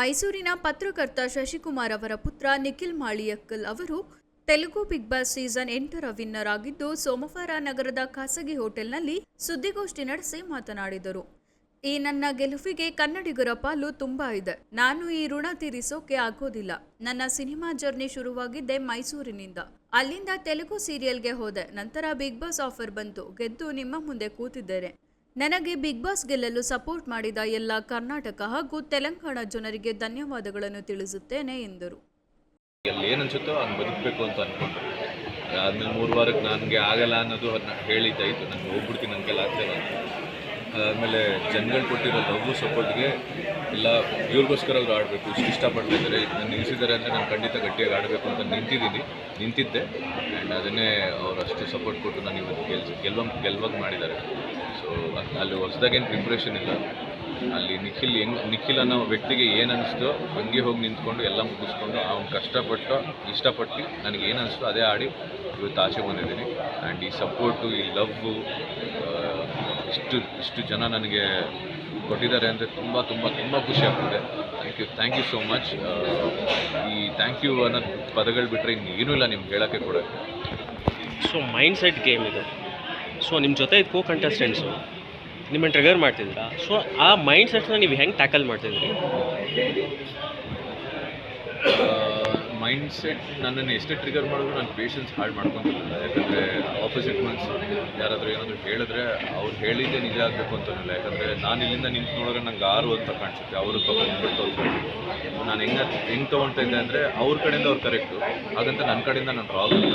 ಮೈಸೂರಿನ ಪತ್ರಕರ್ತ ಶಶಿಕುಮಾರ್ ಅವರ ಪುತ್ರ ನಿಖಿಲ್ ಮಾಳಿಯಕ್ಕಲ್ ಅವರು ತೆಲುಗು ಬಿಗ್ ಬಾಸ್ ಸೀಸನ್ ಎಂಟರ ವಿನ್ನರ್ ಆಗಿದ್ದು, ಸೋಮವಾರ ನಗರದ ಖಾಸಗಿ ಹೋಟೆಲ್ನಲ್ಲಿ ಸುದ್ದಿಗೋಷ್ಠಿ ನಡೆಸಿ ಮಾತನಾಡಿದರು. ಈ ನನ್ನ ಗೆಲುವಿಗೆ ಕನ್ನಡಿಗರ ಪಾಲು ತುಂಬಾ ಇದೆ. ನಾನು ಈ ಋಣ ತೀರಿಸೋಕೆ ಆಗೋದಿಲ್ಲ. ನನ್ನ ಸಿನಿಮಾ ಜರ್ನಿ ಶುರುವಾಗಿದ್ದೆ ಮೈಸೂರಿನಿಂದ. ಅಲ್ಲಿಂದ ತೆಲುಗು ಸೀರಿಯಲ್ಗೆ ಹೋದೆ. ನಂತರ ಬಿಗ್ ಬಾಸ್ ಆಫರ್ ಬಂತು. ಗೆದ್ದು ನಿಮ್ಮ ಮುಂದೆ ಕೂತಿದ್ದೇನೆ. ನನಗೆ ಬಿಗ್ ಬಾಸ್ ಗೆಲ್ಲಲು ಸಪೋರ್ಟ್ ಮಾಡಿದ ಎಲ್ಲ ಕರ್ನಾಟಕ ಹಾಗೂ ತೆಲಂಗಾಣ ಜನರಿಗೆ ಧನ್ಯವಾದಗಳನ್ನು ತಿಳಿಸುತ್ತೇನೆ, ಎಂದರು. ಏನು ಅನ್ಸುತ್ತೋ ಹಂಗೆ ಬದುಕಬೇಕು ಅಂತ ಅಂದ್ಕೊಂಡ್ರು ಆದ್ಮೇಲೆ ಮೂರು ವಾರಕ್ಕೆ ನನಗೆ ಆಗಲ್ಲ ಅನ್ನೋದು ಅದನ್ನ ಹೇಳಿದ್ದಾಯಿತು ನನಗೆ ಹೋಗ್ಬಿಡ್ತೀನಿ ನನಗೆಲ್ಲ ಆಗ್ತಾಯಿಲ್ಲ ಅಂತ. ಜನಗಳು ಕೊಟ್ಟಿರೋ ಲವ್ ಸಪೋರ್ಟ್ಗೆ ಇಲ್ಲ ಇವ್ರಿಗೋಸ್ಕರ ಅವ್ರು ಆಡಬೇಕು. ಇಷ್ಟು ಇಷ್ಟಪಡ್ತಾ ಇದ್ದಾರೆ. ನನ್ನ ನಿಲ್ಲಿಸಿದ್ದಾರೆ ಅಂದರೆ ನಾನು ಖಂಡಿತ ಗಟ್ಟಿಯಾಗಿ ಆಡಬೇಕು ಅಂತ ನಿಂತಿದ್ದೀನಿ, ನಿಂತಿದ್ದೆ. ಆ್ಯಂಡ್ ಅದನ್ನೇ ಅವರಷ್ಟು ಸಪೋರ್ಟ್ ಕೊಟ್ಟು ನಾನು ಇವತ್ತು ಗೆಲ್ಸಿ ಗೆಲ್ವಂಗೆ ಗೆಲ್ವಂಗೆ ಮಾಡಿದ್ದಾರೆ. ಅಲ್ಲಿ ಹೊಸದಾಗೇನು ಪ್ರಿಪ್ರೇಷನ್ ಇಲ್ಲ. ಅಲ್ಲಿ ನಿಖಿಲ್ ಹೆಂಗ್, ನಿಖಿಲ್ ಅನ್ನೋ ವ್ಯಕ್ತಿಗೆ ಏನು ಅನಿಸ್ತೋ ಹಂಗೆ ಹೋಗಿ ನಿಂತ್ಕೊಂಡು ಎಲ್ಲ ಮುಗಿಸ್ಕೊಂಡು ಅವ್ನು ಕಷ್ಟಪಟ್ಟು, ಇಷ್ಟಪಟ್ಟು ನನಗೆ ಏನು ಅದೇ ಆಡಿ ಇವತ್ತು ಆಚೆ ಬಂದಿದ್ದೀನಿ. ಆ್ಯಂಡ್ ಈ ಸಪೋರ್ಟು ಈ ಲವ್ ಇಷ್ಟು ಇಷ್ಟು ಜನ ನನಗೆ ಕೊಟ್ಟಿದ್ದಾರೆ ಅಂದರೆ ತುಂಬ ತುಂಬ ತುಂಬ ಖುಷಿ ಆಗ್ತಿದೆ. Thank you thank you so much ಈ ಥ್ಯಾಂಕ್ ಯು ಅನ್ನೋ ಪದಗಳು ಬಿಟ್ಟರೆ ಇನ್ನೇನೂ ಇಲ್ಲ ನಿಮ್ಗೆ ಹೇಳೋಕ್ಕೆ ಕೊಡೋಕ್ಕೆ ಸೊ ಮೈಂಡ್ ಸೆಟ್ ಗೇಮ್ ಇದು. ಸೊ ನಿಮ್ಮ ಜೊತೆ ಇದು ಕೋ ಕಂಟೆಸ್ಟೆಂಟ್ಸು ನಿಮ್ಮನ್ನು ಟ್ರಿಗರ್ ಮಾಡ್ತಿದ್ದೀರಾ? ಸೊ ಆ ಮೈಂಡ್ ಸೆಟ್ನ ನೀವು ಹೆಂಗೆ ಟ್ಯಾಕಲ್ ಮಾಡ್ತಿದ್ರಿ? ಮೈಂಡ್ ಸೆಟ್ ನನ್ನನ್ನು ಎಷ್ಟೇ ಟ್ರಿಗರ್ ಮಾಡಿದ್ರು ನಾನು ಪೇಷನ್ಸ್ ಹಾಳು ಮಾಡ್ಕೊತಿರಲಿಲ್ಲ ಯಾಕಂದರೆ ಆಪೋಸಿಟ್ ಮನ್ಸ್ ಯಾರಾದರೂ ಏನಾದರೂ ಹೇಳಿದ್ರೆ ಅವ್ರು ಹೇಳಿದ್ದೆ ನಿಜ ಆಗಬೇಕು ಅಂತನಿಲ್ಲ. ಯಾಕಂದರೆ ನಾನು ಇಲ್ಲಿಂದ ನಿಂತು ನೋಡಿದ್ರೆ ನಂಗೆ ಆರು ಅಂತ ಕಾಣಿಸುತ್ತೆ. ಅವರು ತೊಗೊಂಡ್ಬಿಟ್ಟು ತೊಗೊಂಡು ನಾನು ಹೆಂಗೆ ಹೆಂಗೆ ತೊಗೊಳ್ತಾ ಇದ್ದೆ ಅಂದರೆ ಅವ್ರ ಕಡೆಯಿಂದ ಅವ್ರು ಕರೆಕ್ಟು ಹಾಗಂತ ನನ್ನ ಕಡೆಯಿಂದ ನಾನು ರಾಂಗ್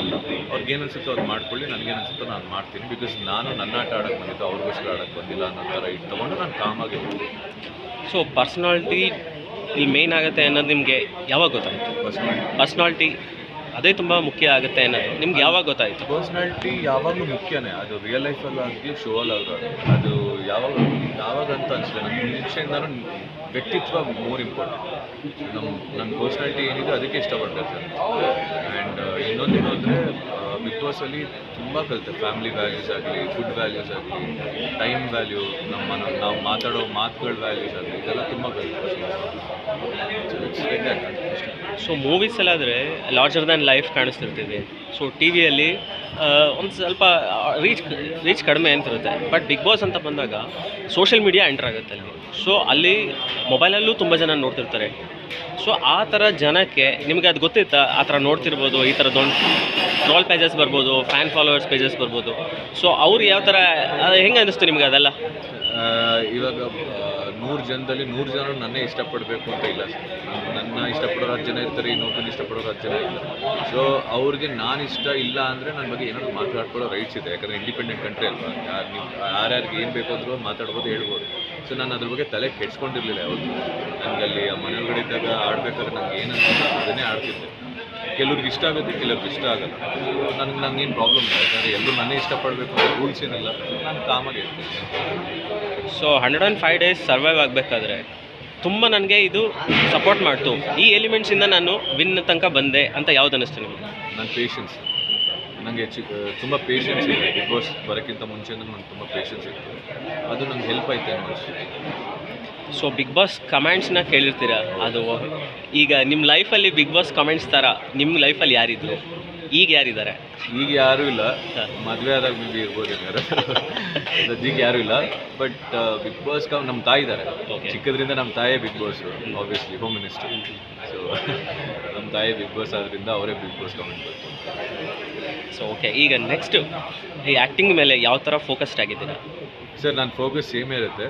ಅವ್ರಿಗೆ ಏನು ಅನಿಸುತ್ತೋ ಅದು ಮಾಡ್ಕೊಳ್ಳಿ ನನಗೇನು ಅನಿಸುತ್ತೋ ನಾನು ಮಾಡ್ತೀನಿ. ಬಿಕಾಸ್ ನಾನು ನನ್ನ ಆಟ ಆಡೋಕ್ಕೆ ಬಂದಿದ್ದು ಅವ್ರಿಗೋಸ್ಕರ ಆಡೋಕ್ಕೆ ಬಂದಿಲ್ಲ ಅನ್ನೋ ಥರ ಇಟ್ಟು ತೊಗೊಂಡು ನಾನು ಕಾಮಾಗಿ ಸೊ ಪರ್ಸ್ನಾಲಿಟಿ ಇಲ್ಲಿ ಮೇಯ್ನ್ ಆಗುತ್ತೆ ಅನ್ನೋದು ನಿಮಗೆ ಯಾವಾಗ ಗೊತ್ತಾಯಿತು? ಪರ್ಸ್ನಾಲ್ಟಿ ಅದೇ ತುಂಬ ಮುಖ್ಯ ಆಗುತ್ತೆ ಅನ್ನೋದು ನಿಮ್ಗೆ ಯಾವಾಗ ಗೊತ್ತಾಯಿತು? ಪರ್ಸ್ನಾಲ್ಟಿ ಯಾವಾಗಲೂ ಮುಖ್ಯನೇ. ಅದು ರಿಯಲ್ ಲೈಫಲ್ಲಿ ಆಗಲಿ ಶೋ ಅಲ್ಲಿ ಅದು ಯಾವಾಗ ಯಾವಾಗ ಅಂತ ಅನಿಸಿದೆ ನಮ್ಮ ಮುಂಚೆಯಿಂದನೂ ವ್ಯಕ್ತಿತ್ವ ಮೋರ್ ಇಂಪಾರ್ಟೆಂಟ್ ನಮ್ಮ ನನ್ನ ಪರ್ಸ್ನಾಲಿಟಿ ಏನಿದೆ ಅದಕ್ಕೆ ಇಷ್ಟಪಡ್ತಾರೆ ಸರ್. ಆ್ಯಂಡ್ ಇನ್ನೊಂದೇನು ಅಂದರೆ ಬಿಗ್ ಬಾಸಲ್ಲಿ ತುಂಬ ಕಲಿತೆ. ಫ್ಯಾಮಿಲಿ ವ್ಯಾಲ್ಯೂಸ್ ಆಗಲಿ ಫುಡ್ ವ್ಯಾಲ್ಯೂಸ್ ಆಗಲಿ ಟೈಮ್ ವ್ಯಾಲ್ಯೂ ನಮ್ಮ ನಾವು ಮಾತಾಡೋ ಮಾತುಗಳ ವ್ಯಾಲ್ಯೂಸ್ ಆಗಲಿ, ಇದೆಲ್ಲ ತುಂಬ ಕಲಿತೆ. ಸೊ ಮೂವೀಸಲ್ಲಾದರೆ ಲಾರ್ಜರ್ ದ್ಯಾನ್ ಲೈಫ್ ಕಾಣಿಸ್ತಿರ್ತೀವಿ ಸೊ ಟಿ ವಿಯಲ್ಲಿ ಒಂದು ಸ್ವಲ್ಪ ರೀಚ್ ರೀಚ್ ಕಡಿಮೆ ಅಂತಿರುತ್ತೆ. ಬಟ್ ಬಿಗ್ ಬಾಸ್ ಅಂತ ಬಂದಾಗ ಸೋಷಿಯಲ್ ಮೀಡಿಯಾ ಎಂಟರ್ ಆಗುತ್ತೆ ಅಲ್ಲಿ. ಸೊ ಅಲ್ಲಿ ಮೊಬೈಲಲ್ಲೂ ತುಂಬ ಜನ ನೋಡ್ತಿರ್ತಾರೆ. ಸೊ ಆ ಥರ ಜನಕ್ಕೆ ನಿಮಗೆ ಅದು ಗೊತ್ತಿತ್ತಾ? ಆ ಥರ ನೋಡ್ತಿರ್ಬೋದು, ಈ ಥರ ದೊಡ್ಡ ಟ್ರಾಲ್ ಪೇಜಸ್ ಬರ್ಬೋದು ಫ್ಯಾನ್ ಫಾಲೋವರ್ಸ್ ಪೇಜಸ್ ಬರ್ಬೋದು. ಸೊ ಅವ್ರು ಯಾವ ಥರ ಹೆಂಗೆ ಅನ್ನಿಸ್ತು ನಿಮಗೆ ಅದೆಲ್ಲ? ಇವಾಗ ನೂರು ಜನದಲ್ಲಿ ನೂರು ಜನ ನನ್ನೇ ಇಷ್ಟಪಡಬೇಕು ಅಂತ ಇಲ್ಲ. ನನ್ನ ಇಷ್ಟಪಡೋರು ಹತ್ತು ಜನ ಇರ್ತಾರೆ, ಇನ್ನೊಬ್ಬನ ಇಷ್ಟಪಡೋರು ಹತ್ತು ಜನ ಇಲ್ಲ. ಸೊ ಅವ್ರಿಗೆ ನಾನು ಇಷ್ಟ ಇಲ್ಲ ಅಂದರೆ ನನ್ನ ಬಗ್ಗೆ ಏನಾದರೂ ಮಾತಾಡ್ಕೊಳ್ಳೋ ರೈಟ್ಸ್ ಇದೆ. ಯಾಕಂದರೆ ಇಂಡಿಪೆಂಡೆಂಟ್ ಕಂಟ್ರಿ ಅಲ್ವಾ? ಯಾರು ನೀವು, ಯಾರ್ಯಾರಿಗೆ ಏನು ಬೇಕು ಅಂದರೂ ಮಾತಾಡ್ಬೋದು, ಹೇಳ್ಬೋದು. ಸೊ ನಾನು ಅದ್ರ ಬಗ್ಗೆ ತಲೆ ಕೆಡ್ಸ್ಕೊಂಡಿರಲಿಲ್ಲ ಯಾವತ್ತು ನನಗೆ ಅಲ್ಲಿ ಆ ಮನೆ ಒಳಗಡೆ ಇದ್ದಾಗ ಆಡ್ಬೇಕಾದ್ರೆ ನನಗೆ ಏನಂತ ಅದನ್ನೇ ಆಡ್ತಿದ್ದೆ. ಕೆಲವ್ರಿಗೆ ಇಷ್ಟ ಆಗುತ್ತೆ ಕೆಲವ್ರಿಗೆ ಇಷ್ಟ ಆಗಲ್ಲ. ನನಗೆ ನನಗೇನು ಪ್ರಾಬ್ಲಮ್ ಇಲ್ಲ. ಯಾಕಂದರೆ ಎಲ್ಲರೂ ನನ್ನೇ ಇಷ್ಟಪಡಬೇಕು ಅಂತ ರೂಲ್ಸ್ ಏನಿಲ್ಲ. ನಾನು ಕಾಮಾಗಿ ಇರ್ತೀನಿ. So hundred and five days survive ಆಗಬೇಕಾದ್ರೆ ತುಂಬ ನನಗೆ ಇದು ಸಪೋರ್ಟ್ ಮಾಡ್ತು. ಈ ಎಲಿಮೆಂಟ್ಸಿಂದ ನಾನು ವಿನ್ ತನಕ ಬಂದೆ ಅಂತ ಯಾವ್ದು ಅನ್ನಿಸ್ತು ನಿಮಗೆ? ನನ್ನ ಪೇಷನ್ಸ್ ನನಗೆ ಚಿ ತುಂಬ ಪೇಷನ್ಸ್ ಇದೆ. ಬಿಗ್ ಬಾಸ್ ಬರೋಕ್ಕಿಂತ ಮುಂಚೆ ನನಗೆ ತುಂಬ ಪೇಷನ್ಸ್ ಇತ್ತು. ಅದು ನಂಗೆ ಹೆಲ್ಪ್ ಆಯ್ತು ಅನ್ನೋ ಸೊ ಬಿಗ್ ಬಾಸ್ ಕಮೆಂಟ್ಸ್ನ ಕೇಳಿರ್ತೀರ? ಅದು, ಈಗ ನಿಮ್ಮ ಲೈಫಲ್ಲಿ ಬಿಗ್ ಬಾಸ್ ಕಮೆಂಟ್ಸ್ ಥರ ನಿಮ್ಮ ಲೈಫಲ್ಲಿ ಯಾರಿದ್ರು? ಈಗ ಯಾರಿದ್ದಾರೆ? ಈಗ ಯಾರೂ ಇಲ್ಲ. ಮದುವೆ ಆದಾಗ ಮೇಬಿ ಇರ್ಬೋದು ಯಾರು ಸದ್ಯಕ್ಕೆ ಯಾರೂ ಇಲ್ಲ. ಬಟ್ ಬಿಗ್ ಬಾಸ್ ಕಮ್ ನಮ್ಮ ತಾಯಿ ಇದ್ದಾರೆ. ಚಿಕ್ಕದ್ರಿಂದ ನಮ್ಮ ತಾಯೇ big boss obviously home. Minister so ನಮ್ಮ ತಾಯಿ ಬಿಗ್ ಬಾಸ್ ಆದ್ರಿಂದ ಅವರೇ ಬಿಗ್ ಬಾಸ್ ಕಮೆಂಟ್ ಬರ್ತಾರೆ ಸೊ ಓಕೆ ಈಗ ನೆಕ್ಸ್ಟ್ ಈ ಆ್ಯಕ್ಟಿಂಗ್ ಮೇಲೆ ಯಾವ ಥರ ಫೋಕಸ್ಡ್ ಆಗಿದ್ದೀರಾ? ಸರ್ ನನ್ನ ಫೋಕಸ್ ಸೇಮೇ ಇರುತ್ತೆ.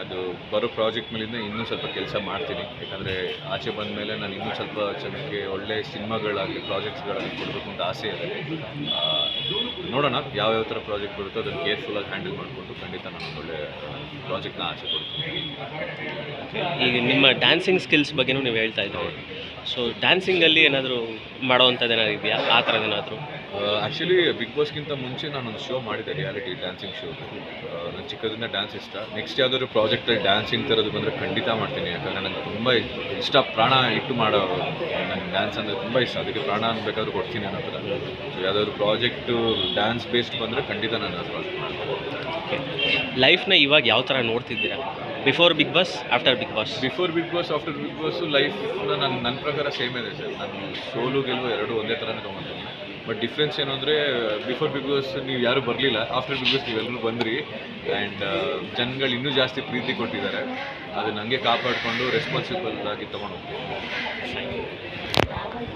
ಅದು ಬರೋ ಪ್ರಾಜೆಕ್ಟ್ ಮೇಲಿಂದ ಇನ್ನೂ ಸ್ವಲ್ಪ ಕೆಲಸ ಮಾಡ್ತೀನಿ. ಯಾಕಂದರೆ ಆಚೆ ಬಂದ ಮೇಲೆ ನಾನು ಇನ್ನೂ ಸ್ವಲ್ಪ ಜನಕ್ಕೆ ಒಳ್ಳೆ ಸಿನಿಮಾಗಳಾಗಲಿ ಪ್ರಾಜೆಕ್ಟ್ಸ್ಗಳಾಗಲಿ ಕೊಡಬೇಕು ಅಂತ ಆಸೆ ಇದೆ. ನೋಡೋಣ ಯಾವ್ಯಾವ ಥರ ಪ್ರಾಜೆಕ್ಟ್ ಬರುತ್ತೋ ಅದನ್ನು ಕೇರ್ಫುಲ್ಲಾಗಿ ಹ್ಯಾಂಡಲ್ ಮಾಡಿಕೊಂಡು ಖಂಡಿತ ನಾನು ಒಳ್ಳೆ ಪ್ರಾಜೆಕ್ಟ್ನ ಆಸೆ ಕೊಡ್ತೀನಿ ಈಗ ನಿಮ್ಮ ಡ್ಯಾನ್ಸಿಂಗ್ ಸ್ಕಿಲ್ಸ್ ಬಗ್ಗೆನೂ ನೀವು ಹೇಳ್ತಾ ಇದ್ದೀವಿ ಸೊ ಡ್ಯಾನ್ಸಿಂಗಲ್ಲಿ ಏನಾದರೂ ಮಾಡೋವಂಥದ್ದು ಏನಾದ್ರು ಇದೆಯಾ? ಆ ಥರದ್ದೇನಾದರೂ ಆ್ಯಕ್ಚುಲಿ ಬಿಗ್ ಬಾಸ್ಗಿಂತ ಮುಂಚೆ ನಾನೊಂದು ಶೋ ಮಾಡಿದೆ ರಿಯಾಲಿಟಿ ಡ್ಯಾನ್ಸಿಂಗ್ ಶೋ ನನ್ನ ಚಿಕ್ಕದಿಂದ ಡ್ಯಾನ್ಸ್ ಇಷ್ಟ. ನೆಕ್ಸ್ಟ್ ಯಾವುದಾದ್ರು ಪ್ರಾಜೆಕ್ಟಲ್ಲಿ ಡ್ಯಾನ್ಸಿಂಗ್ ಥರದ್ದು ಬಂದರೆ ಖಂಡಿತ ಮಾಡ್ತೀನಿ. ಯಾಕಂದರೆ ನನಗೆ ತುಂಬ ಇಷ್ಟ ಪ್ರಾಣ ಇಟ್ಟು ಮಾಡೋ ನನಗೆ ಡ್ಯಾನ್ಸ್ ಅಂದರೆ ತುಂಬ ಇಷ್ಟ. ಅದಕ್ಕೆ ಪ್ರಾಣ ಅನ್ಬೇಕಾದ್ರೂ ಕೊಡ್ತೀನಿ ಅನ್ನೋ ಥರ ಸೊ ಯಾವುದಾದ್ರು ಪ್ರಾಜೆಕ್ಟು ಡ್ಯಾನ್ಸ್ ಬೇಸ್ಡ್ ಬಂದರೆ ಖಂಡಿತ ನಾನು ಪ್ರಾಜೆಕ್ಟ್ ಮಾಡ್ತೀನಿ. ಲೈಫ್ನ ಇವಾಗ ಯಾವ ಥರ ನೋಡ್ತಿದ್ದೀರಾ? Before big boss after big boss before big boss after big boss ಲೈಫ್ನ ನನ್ನ ನನ್ನ ಪ್ರಕಾರ ಸೇಮ್ ಇದೆ ಸರ್. ನಾನು ಸೋಲು ಗೆಲುವು ಎರಡು ಒಂದೇ ಥರನೇ ತೊಗೊಂತೀನಿ ಬಟ್ ಡಿಫ್ರೆನ್ಸ್ ಏನು ಅಂದರೆ ಬಿಫೋರ್ ಬಿಗ್ ಬಾಸ್ ನೀವು ಯಾರೂ ಬರಲಿಲ್ಲ. ಆಫ್ಟರ್ ಬಿಗ್ ಬಾಸ್ ನೀವೆಲ್ಲರೂ ಬಂದ್ರಿ. ಆ್ಯಂಡ್ ಜನಗಳು ಇನ್ನೂ ಜಾಸ್ತಿ ಪ್ರೀತಿ ಕೊಟ್ಟಿದ್ದಾರೆ. ಅದನ್ನು ಹಂಗೆ ಕಾಪಾಡಿಕೊಂಡು ರೆಸ್ಪಾನ್ಸಿಬಲ್ ಆಗಿ ತೊಗೊಂಡು ಹೋಗ್ತೀನಿ